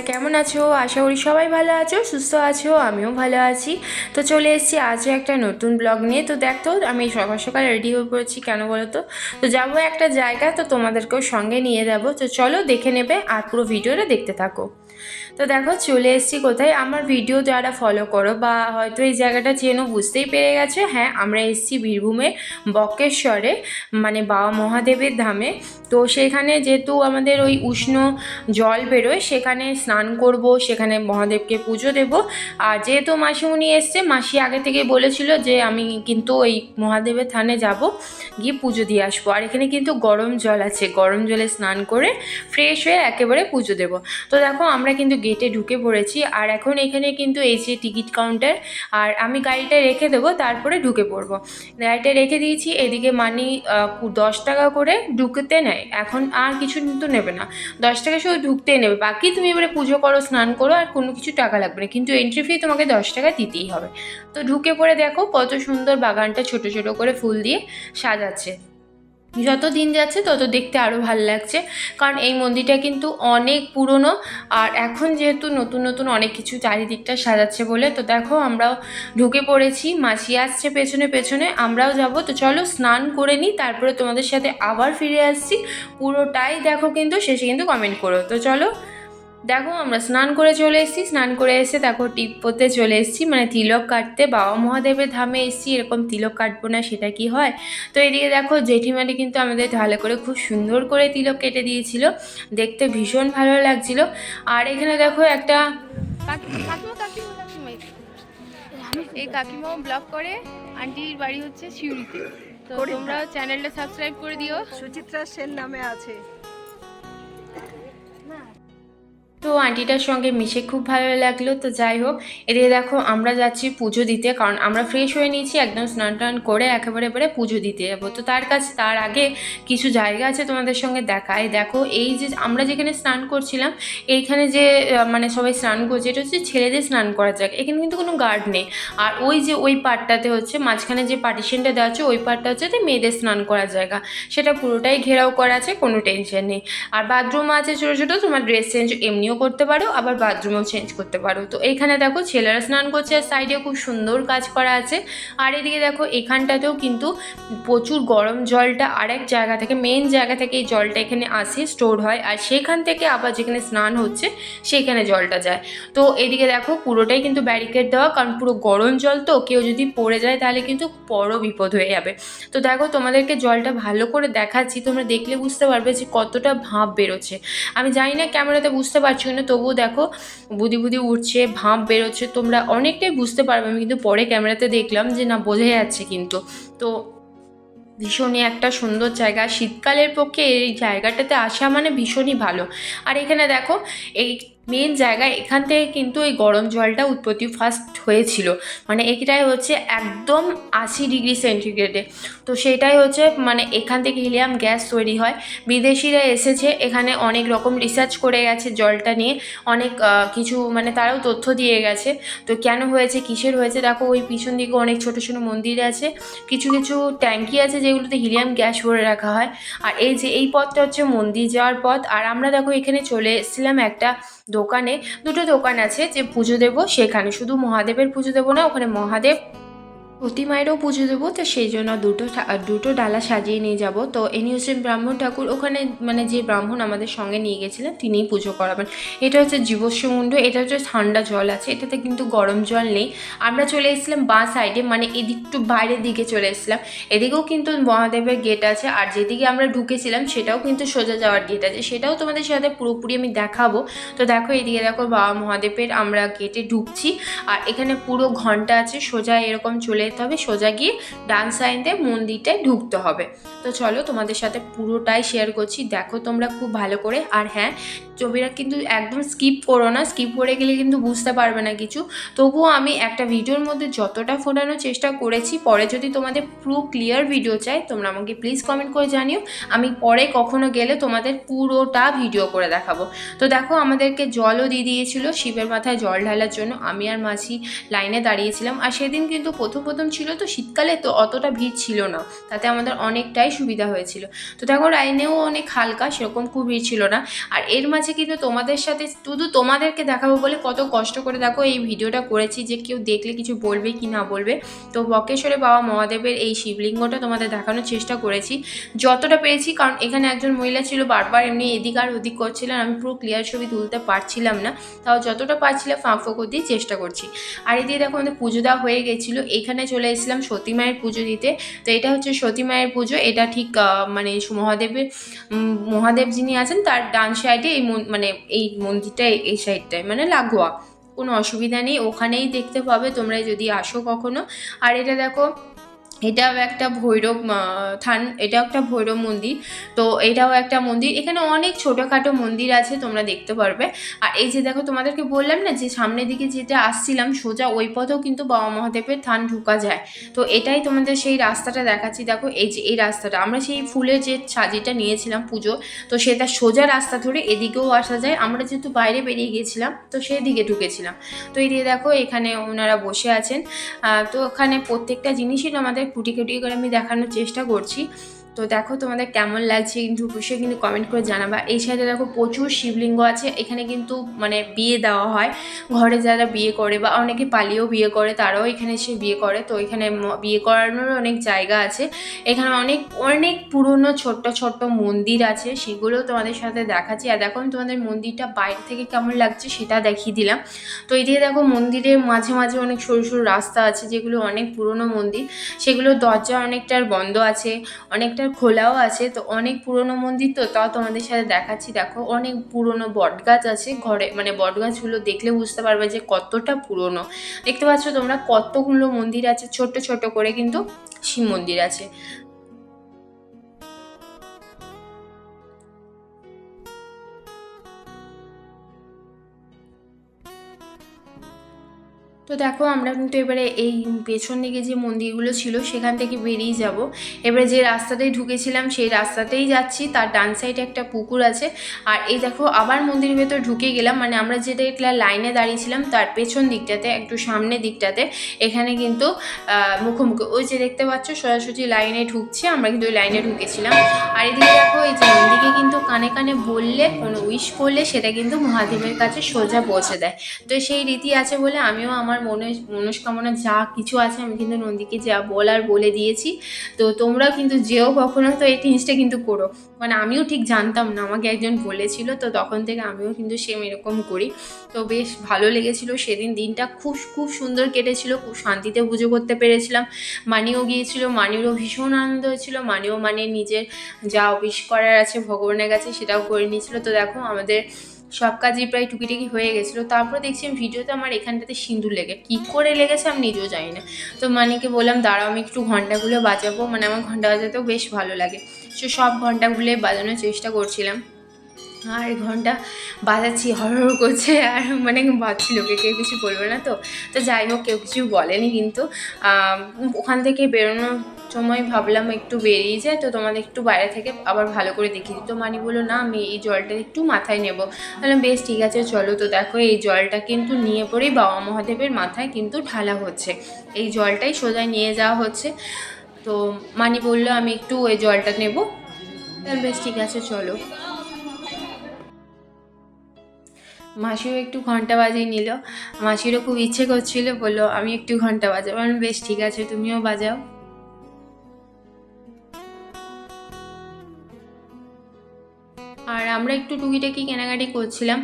তোমরা কেমন আছো? আশা করি সবাই ভালো আছো, সুস্থ আছো, আমিও ভালো আছি। তো চলে এসেছি আজও একটা নতুন ব্লগ নিয়ে। তো দেখো, আমি সকাল সকাল রেডি হয়ে পড়েছি, কেন বলো তো? তো যাব একটা জায়গা, তো তোমাদেরকেও সঙ্গে নিয়ে যাব। তো চলো দেখে নেবে আর পুরো ভিডিওটা দেখতে থাকো। তো দেখো চলে এসেছি কোথায়? আমার ভিডিও যারা ফলো করো বা হয়তো এই জায়গাটা চেনো, বুঝতেই পেরে গেছে। হ্যাঁ আমরা এসেছি বীরভূমে বকেশ্বরে মানে বাবা মহাদেবের ধামে। তো সেখানে যেহেতু আমাদের ওই উষ্ণ জল বেরোয়, সেখানে স্নান করব, সেখানে মহাদেবকে পুজো দেব। আর যেহেতু মাসিমণি এসছে, মাসি আগে থেকে বলেছিল যে আমি কিন্তু ওই মহাদেবের থানে যাব, গিয়ে পুজো দিয়ে আসব। আর এখানে কিন্তু গরম জল আছে, গরম জলে স্নান করে ফ্রেশ হয়ে একেবারে পুজো দেব। তো দেখো, আমরা কিন্তু গেটে ঢুকে পড়েছি। আর এখন এখানে কিন্তু এই যে টিকিট কাউন্টার, আর আমি গাড়িটা রেখে দেবো, তারপরে ঢুকে পড়ব। গাড়িটা রেখে দিয়েছি, এদিকে মানি দশ টাকা করে ঢুকতে নেয়। এখন আর কিছু কিন্তু নেবে না। দশ টাকা শুধু ঢুকতেই নেবে। বাকি তুমি এবারে পুজো করো, স্নান করো, আর কোনো কিছু টাকা লাগবে না। কিন্তু এন্ট্রি ফি তোমাকে দশ টাকা দিতেই হবে। তো ঢুকে পড়ে দেখো কত সুন্দর বাগানটা ছোট ছোট করে ফুল দিয়ে সাজাচ্ছে। যত দিন যাচ্ছে তত দেখতে আরও ভালো লাগছে। কারণ এই মন্দিরটা কিন্তু অনেক পুরনো আর এখন যেহেতু নতুন নতুন অনেক কিছু চারিদিকটা সাজাচ্ছে বলে, তো দেখো আমরাও ঢুকে পড়েছি মাছি আসছে পেছনে পেছনে, আমরাও যাব। তো চলো স্নান করে নিই, তারপরে তোমাদের সাথে আবার ফিরে আসছি। পুরোটাই দেখো কিন্তু, শেষে কিন্তু কমেন্ট করো। তো চলো দেখো আমরা স্নান করে চলে এসেছি। স্নান করে এসে দেখো টিপ পরতে চলে এসেছি। মানে তিলক কাটতে বাবা মহাদেবের ধামে এসেছি। এরকম তিলক কাটবো না সেটা কি হয়? তো এদিকে দেখো জেঠিমাটি কিন্তু আমাদের ভালো করে খুব সুন্দর করে তিলক কেটে দিয়েছিল। দেখতে ভীষণ ভালো লাগছিল। আর এখানে দেখো একটা এই কাকিমাও ব্লগ করে। আন্টির বাড়ি হচ্ছে সিউড়িতে। তো। তোমরা চ্যানেলটা সাবস্ক্রাইব করে দিও। সুচিত্রা সেন নামে আছে। তো আন্টিটার সঙ্গে মিশে খুব ভালো লাগল। তো যাই হোক, এদিকে দেখো আমরা যাচ্ছি পুজো দিতে, কারণ আমরা ফ্রেশ হয়ে নিয়েছি, একদম স্নান টান করে একেবারে এবারে পুজো দিতে যাব। তো তার কাছে, তার আগে কিছু জায়গা আছে তোমাদের সঙ্গে দেখায় দেখো এই যে, আমরা যেখানে স্নান করছিলাম, এইখানে যে মানে সবাই স্নান করছে, এটা হচ্ছে ছেলেদের স্নান করার জায়গা। এখানে কিন্তু কোনো গার্ড নেই। আর ওই যে, ওই পার্টটাতে হচ্ছে, মাঝখানে যে পার্টিশনটা দেওয়া আছে, ওই পার্টটা হচ্ছে মেয়েদের স্নান করার জায়গা। সেটা পুরোটাই ঘেরাও করা আছে, কোনো টেনশন নেই। আর বাথরুম আছে ছোটো ছোটো, তোমার ড্রেস চেঞ্জ এমনিও করতে পারো, আবার বাথরুমেও চেঞ্জ করতে পারো। তো এইখানে দেখো ছেলেরা স্নান করছে, আর সাইডে খুব সুন্দর কাজ করা আছে। আর এদিকে দেখো এখানটাতেও কিন্তু প্রচুর গরম জলটা, আরেক জায়গা থেকে মেন জায়গা থেকে এই জলটা এখানে আসে স্টোর হয়। আর সেখান থেকে আবার যেখানে স্নান হচ্ছে, সেখানে জলটা যায়। তো এদিকে দেখো পুরোটাই কিন্তু ব্যারিকেড দেওয়া, কারণ পুরো গরম জল তো, কেউ যদি পড়ে যায় তাহলে কিন্তু বড় বিপদ হয়ে যাবে। তো দেখো তোমাদেরকে জলটা ভালো করে দেখাচ্ছি, তোমরা দেখলে বুঝতে পারবে যে কতটা ভাব বেরোচ্ছে। আমি জানি না ক্যামেরাতে বুঝতে পারছি না? তবুও দেখো, বুদি বুদি উঠছে, ভাঁপ বেরোচ্ছে। তোমরা অনেকটাই বুঝতে পারবে, আমি কিন্তু পরে ক্যামেরাতে দেখলাম যে না, বোঝা যাচ্ছে কিন্তু। তো ভীষণই একটা সুন্দর জায়গা। শীতকালের পক্ষে এই জায়গাটাতে আসা মানে ভীষণই ভালো। আর এখানে দেখো, এই মেন জায়গায় এখান থেকে কিন্তু এই গরম জলটা উৎপত্তি ফার্স্ট হয়েছিল। মানে এটাই হচ্ছে একদম আশি ডিগ্রি সেন্টিগ্রেডে তো সেটাই হচ্ছে মানে এখান থেকে হিলিয়াম গ্যাস তৈরি হয়। বিদেশিরা এসেছে, এখানে অনেক রকম রিসার্চ করে গেছে জলটা নিয়ে। অনেক কিছু মানে তারাও তথ্য দিয়ে গেছে। তো কেন হয়েছে, কিসের হয়েছে, দেখো ওই পিছন দিকে অনেক ছোট ছোট মন্দির আছে। কিছু কিছু ট্যাঙ্কি আছে যেগুলোতে হিলিয়াম গ্যাস ভরে রাখা হয়। আর এই যে এই পথটা হচ্ছে মন্দির যাওয়ার পথ। আর আমরা দেখো এখানে চলে এসেছিলাম একটা দোকানে দুটো দোকান আছে যে পুজো দেব সেখানে। শুধু মহাদেবের পুজো দেবো না, ওখানে মহাদেব প্রতিমায়েরও পুজো দেবো, তো সেই জন্য দুটো দুটো ডালা সাজিয়ে নিয়ে যাব। তো ইনি হচ্ছেন ব্রাহ্মণ ঠাকুর ওখানে মানে যে ব্রাহ্মণ আমাদের সঙ্গে নিয়ে গেছিলেন, তিনিই পুজো করাবেন। এটা হচ্ছে জীবস্ব মুন্ড, এটা হচ্ছে ঠান্ডা জল আছে, এটাতে কিন্তু গরম জল নেই। আমরা চলে এসেছিলাম বাঁ সাইডে মানে এদিক একটু বাইরের দিকে চলে এসেছিলাম। এদিকেও কিন্তু মহাদেবের গেট আছে, আর যেদিকে আমরা ঢুকেছিলাম সেটাও কিন্তু সোজা যাওয়ার গেট আছে। সেটাও তোমাদের সাথে পুরোপুরি আমি দেখাবো। তো দেখো এদিকে দেখো বাবা মহাদেবের আমরা গেটে ঢুকছি, আর এখানে পুরো ঘণ্টা আছে, সোজা এরকম চলে যেতে হবে, সোজা গিয়ে ডান সাইডে মন্দিরটায় ঢুকতে হবে। তো চলো তোমাদের সাথে পুরোটাই শেয়ার করছি। দেখো তোমরা খুব ভালো করে। আর হ্যাঁ ছবিটা কিন্তু একদম স্কিপ করো না স্কিপ করে গেলে কিন্তু বুঝতে পারবে না কিছু। তবুও আমি একটা ভিডিওর মধ্যে যতটা ফোটানোর চেষ্টা করেছি, পরে যদি তোমাদের পুরো ক্লিয়ার ভিডিও চাই, তোমরা আমাকে প্লিজ কমেন্ট করে জানিও। আমি পরে কখনো গেলে তোমাদের পুরোটা ভিডিও করে দেখাবো। তো দেখো, আমাদেরকে জলও দিয়ে দিয়েছিল, শিবের মাথায় জল ঢালার জন্য। আমি আর মাসি লাইনে দাঁড়িয়েছিলাম। আর সেদিন কিন্তু প্রথম প্রথম ছিল তো, শীতকালে তো অতটা ভিড় ছিল না। তাতে আমাদের অনেকটাই সুবিধা হয়েছিল। তো দেখো লাইনেও অনেক হালকা, সেরকম খুব ভিড় ছিল না। আর এর মাঝে আছে, কিন্তু তোমাদের সাথে শুধু তোমাদেরকে দেখাবো বলে কত কষ্ট করে দেখো এই ভিডিওটা করেছি যে কেউ দেখলে কিছু বলবে কি না বলবে। তো বকেশ্বরে বাবা মহাদেবের এই শিবলিঙ্গটা তোমাদের দেখানোর চেষ্টা করেছি। যতটা পেরেছি, কারণ এখানে একজন মহিলা ছিল, বারবার এমনি এদিক আর ওদিক করছিলেন আমি পুরো ক্লিয়ার ছবি তুলতে পারছিলাম না। তাও যতটা পারছিলাম, ফাঁক ফোকর দিয়ে চেষ্টা করছি। আর এদিকে দেখো আমাদের পুজো দেওয়া হয়ে গেছিল, এখানে চলে এসেছিলাম সতী মায়ের পুজো দিতে। তো এটা হচ্ছে সতী মায়ের পুজো, এটা ঠিক মানে মহাদেবের মহাদেব যিনি আছেন, তার ডান সাইডে এই মন- এই মন্দিরটা এই সাইডটায় মানে লাগোয়া। কোনো অসুবিধা নেই, ওখানেই দেখতে পাবে তোমরা যদি আসো কখনো। আর এটা দেখো এটাও একটা ভৈরব থান, এটাও একটা ভৈরব মন্দির। তো এটাও একটা মন্দির। এখানে অনেক ছোটোখাটো মন্দির আছে, তোমরা দেখতে পারবে। আর এই যে দেখো, তোমাদেরকে বললাম না যে সামনের দিকে যেটা আসছিলাম সোজা, ওই পথেও কিন্তু বাবা মহাদেবের থান ঢুকা যায়। তো এটাই তোমাদের সেই রাস্তাটা দেখাচ্ছি। দেখো, এই যে, এই রাস্তাটা। আমরা সেই ফুলের যে সাজিটা নিয়েছিলাম পুজো, তো সেটা সোজা রাস্তা ধরে এদিকেও আসা যায়। আমরা যেহেতু বাইরে বেরিয়ে গিয়েছিলাম, তো সেই দিকে ঢুকেছিলাম। তো এই দিয়ে দেখো, এখানে ওনারা বসে আছেন। তো ওখানে প্রত্যেকটা জিনিসই আমাদের কুটি কুটি করে আমি দেখানোর চেষ্টা করছি। তো দেখো তোমাদের কেমন লাগছে কিন্তু অবশ্যই কিন্তু কমেন্ট করে জানাবা। এই সাইডে দেখো প্রচুর শিবলিঙ্গ আছে, এখানে কিন্তু মানে বিয়ে দেওয়া হয়। ঘরে যারা বিয়ে করে বা অনেকে পালিয়েও বিয়ে করে, তারাও এখানে এসে বিয়ে করে। তো এখানে বিয়ে করানোর অনেক জায়গা আছে। এখানে অনেক অনেক পুরনো ছোট্ট ছোট্ট মন্দির আছে সেগুলো তোমাদের সাথে দেখাচ্ছি। আর দেখো তোমাদের মন্দিরটা বাইরে থেকে কেমন লাগছে সেটা দেখিয়ে দিলাম। তো এই দিয়ে দেখো মন্দিরের মাঝে মাঝে অনেক সরু সরু রাস্তা আছে, যেগুলো অনেক পুরনো মন্দির। সেগুলোর দরজা অনেকটার বন্ধ আছে, অনেকটার খোলাও আছে, তো অনেক পুরনো মন্দির তো, তাও তোমাদের সাথে দেখাচ্ছি। দেখো, অনেক পুরনো বটগাছ আছে ঘরে মানে বটগাছগুলো দেখলে বুঝতে পারবে যে কতটা পুরনো। দেখতে পাচ্ছ তোমরা কতগুলো মন্দির আছে ছোট ছোট করে কিন্তু শিব মন্দির আছে। তো দেখো, আমরা কিন্তু এবারে এই পেছন দিকে যে মন্দিরগুলো ছিল, সেখান থেকে বেরিয়ে যাব। এবারে যে রাস্তাটায় ঢুকেছিলাম, সেই রাস্তাতেই যাচ্ছি। তার ডান সাইডে একটা পুকুর আছে। আর এই দেখো, আবার মন্দিরের ভেতর ঢুকে গেলাম। মানে আমরা যেটা একটা লাইনে দাঁড়িয়েছিলাম, তার পেছন দিকটাতে, একটু সামনের দিকটাতে। এখানে কিন্তু মুখোমুখি, ওই যে দেখতে পাচ্ছ, সোজাসুজি লাইনে ঢুকছে। আমরা কিন্তু ওই লাইনে ঢুকেছিলাম। আর এদিকে দেখো, এই যে মন্দিরে কিন্তু কানে কানে বললে, কোনো উইশ করলে, সেটা কিন্তু মহাদেবের কাছে সোজা পৌঁছে দেয়। তো সেই রীতি আছে বলে আমিও আমার মনে, মনস্কামনা যা কিছু আছে আমি কিন্তু নন্দীকে যা বলার বলে দিয়েছি। তো তোমরাও কিন্তু যেও কখনো, তো এই জিনিসটা কিন্তু করো। মানে আমিও ঠিক জানতাম না, আমাকে একজন বলেছিল, তো তখন থেকে আমিও কিন্তু সেম এরকম করি। তো বেশ ভালো লেগেছিল, সেদিন দিনটা খুব খুব সুন্দর কেটেছিল, খুব শান্তিতে পুজো করতে পেরেছিলাম। মানিও গিয়েছিল, মানিরও ভীষণ আনন্দ হয়েছিল, মানিও মানে নিজের যা অফিস করার আছে, ভগবানের কাছে সেটাও করে নিয়েছিল। তো দেখো আমাদের সব কাজই প্রায় টুকিটাকি হয়ে গেছিল। তারপর দেখছি আমি ভিডিওতে আমার এখানটাতে সিঁদুর লেগে। কী করে লেগেছে আমি নিজেও জানি না। তো মানিকে বললাম, দাঁড়াও, আমি একটু ঘন্টাগুলো বাজাবো। মানে আমার ঘণ্টা বাজাতেও বেশ ভালো লাগে। সে সব ঘন্টাগুলোই বাজানোর চেষ্টা করছিলাম। আর ঘণ্টা বাজাচ্ছি হর হর করছে। আর মানে ভাবছি, লোকে কেউ কিছু বলবে না তো? তো যাই হোক, কেউ কিছু বলেনি কিন্তু ওখান থেকে বেরোনোর সময় ভাবলাম একটু বেরিয়ে যায় তো তোমাদের একটু বাইরে থেকে আবার ভালো করে দেখিয়ে দিই। তো মানি বলল, না, আমি এই জলটা একটু মাথায় নেব। বললাম, বেশ, ঠিক আছে, চলো তো দেখো, এই জলটা কিন্তু নিয়ে পরেই বাবা মহাদেবের মাথায় কিন্তু ঢালা হচ্ছে। এই জলটাই সোজা নিয়ে যাওয়া হচ্ছে। তো মানি বলল, আমি একটু ওই জলটা নেব। তাহলে বেশ, ঠিক আছে, চলো। মাসিও একটু ঘণ্টা বাজিয়ে নিল। মাসিরও খুব ইচ্ছে করছিল, বলল, আমি একটু ঘণ্টা বাজাবো। বেশ, ঠিক আছে, তুমিও বাজাও। আমরা একটু টুকিটাকি কেনাকাটি করছিলাম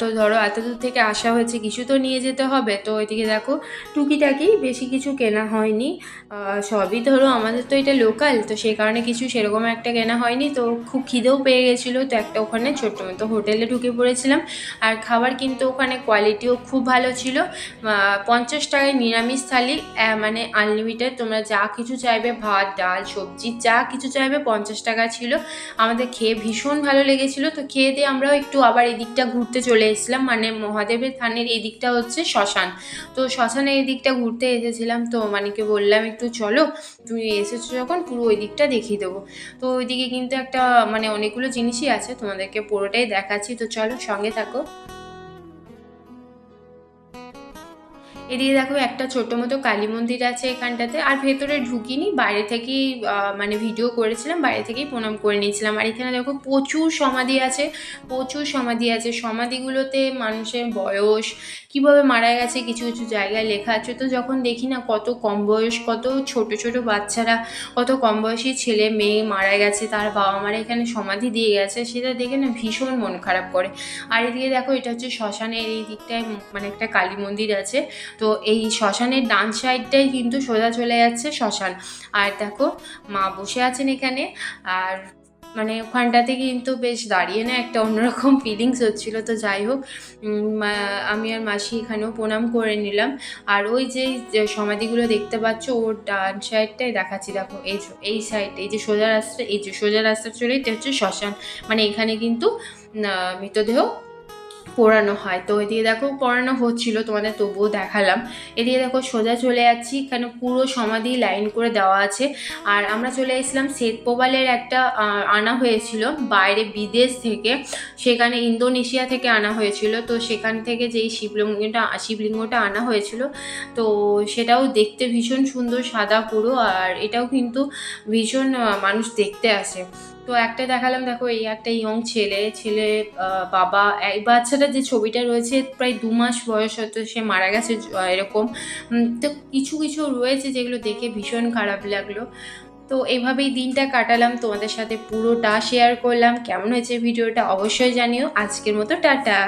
তো ধরো এত দূর থেকে আসা হয়েছে, কিছু তো নিয়ে যেতে হবে। তো ওইদিকে দেখো, টুকিটাকি বেশি কিছু কেনা হয়নি। সবই ধরো আমাদের তো এটা লোকাল তো সেই কারণে কিছু সেরকম একটা কেনা হয়নি। তো খুব খিদেও পেয়ে গেছিল, তো একটা ওখানে ছোট্ট মতো হোটেলে ঢুকে পড়েছিলাম। আর খাবার কিন্তু ওখানে কোয়ালিটিও খুব ভালো ছিল। পঞ্চাশ টাকায় নিরামিষ থালি মানে আনলিমিটেড তোমরা যা কিছু চাইবে, ভাত, ডাল, সবজি, যা কিছু চাইবে, পঞ্চাশ টাকা ছিল। আমাদের খেয়ে ভীষণ ভালো লেগেছিলো। তো খেয়ে দিয়ে আমরাও একটু আবার এদিকটা ঘুরতে চলে এসেছিলাম। মানে মহাদেবের থানের এই দিকটা হচ্ছে শ্মশান। তো শ্মশানের এই দিকটা ঘুরতে এসেছিলাম তো মানিকে বললাম, একটু চলো, তুমি এসেছ যখন, পুরো ওই দিকটা দেখিয়ে দেবো। তো ওইদিকে কিন্তু একটা মানে অনেকগুলো জিনিসই আছে, তোমাদেরকে পুরোটাই দেখাচ্ছি। তো চলো সঙ্গে থাকো। এদিকে দেখো একটা ছোট মতো কালী মন্দির আছে এখানটাতে, আর ভেতরে ঢুকিনি, বাইরে থেকেই মানে ভিডিও করেছিলাম, বাইরে থেকেই প্রণাম করে নিয়েছিলাম। আর এখানে দেখো প্রচুর সমাধি আছে, প্রচুর সমাধি আছে। সমাধিগুলোতে মানুষের বয়স কীভাবে মারা গেছে, কিছু কিছু জায়গায় লেখা আছে। তো যখন দেখি না কত কম বয়স, কত ছোট ছোট বাচ্চারা, কত কম বয়সী ছেলে মেয়ে মারা গেছে, তার বাবা মারা এখানে সমাধি দিয়ে গেছে, সেটা দেখে না ভীষণ মন খারাপ করে। আর এদিকে দেখো, এটা হচ্ছে শ্মশানের এই দিকটায় মানে একটা কালী মন্দির আছে। তো এই শ্মশানের ডান সাইডটাই কিন্তু সোজা চলে যাচ্ছে শ্মশান। আর দেখো, মা বসে আছেন এখানে, আর মানে ওখানটাতে কিন্তু বেশ দাঁড়িয়ে না একটা অন্যরকম ফিলিংস হচ্ছিল। তো যাই হোক আমি আর মাসি এখানেও প্রণাম করে নিলাম। আর ওই যে সমাধিগুলো দেখতে পাচ্ছ, ওর ডান সাইডটাই দেখাচ্ছি। দেখো, এই এই সাইড এই যে সোজা রাস্তা, এই যে সোজা রাস্তা চলে এটা হচ্ছে শ্মশান। মানে এখানে কিন্তু মৃতদেহ পোড়ানো হয়। তো এদিকে দেখো পড়ানো হচ্ছিল, তোমাদের তবুও দেখালাম। এদিকে দেখো সোজা চলে যাচ্ছি এখানে পুরো সমাধি লাইন করে দেওয়া আছে। আর আমরা চলে এসেছিলাম শ্বেত প্রবালের একটা আনা হয়েছিল বাইরে বিদেশ থেকে। সেখানে ইন্দোনেশিয়া থেকে আনা হয়েছিল। তো সেখান থেকে যেই শিবলিঙ্গটা শিবলিঙ্গটা আনা হয়েছিল, তো সেটাও দেখতে ভীষণ সুন্দর সাদা পুরো। আর এটাও কিন্তু ভীষণ মানুষ দেখতে আসে। তো একটা দেখালাম, দেখো এই একটা ইয়ং ছেলে ছেলে বাবা, এই বাচ্চাটা যে ছবিটা রয়েছে প্রায় দু মাস বয়স হয়তো সে মারা গেছে এরকম। তো কিছু কিছু রয়েছে যেগুলো দেখে ভীষণ খারাপ লাগল। তো এইভাবেই দিনটা কাটালাম, তোমাদের সাথে পুরোটা শেয়ার করলাম। কেমন হয়েছে ভিডিওটা অবশ্যই জানিও। আজকের মতো টাটা।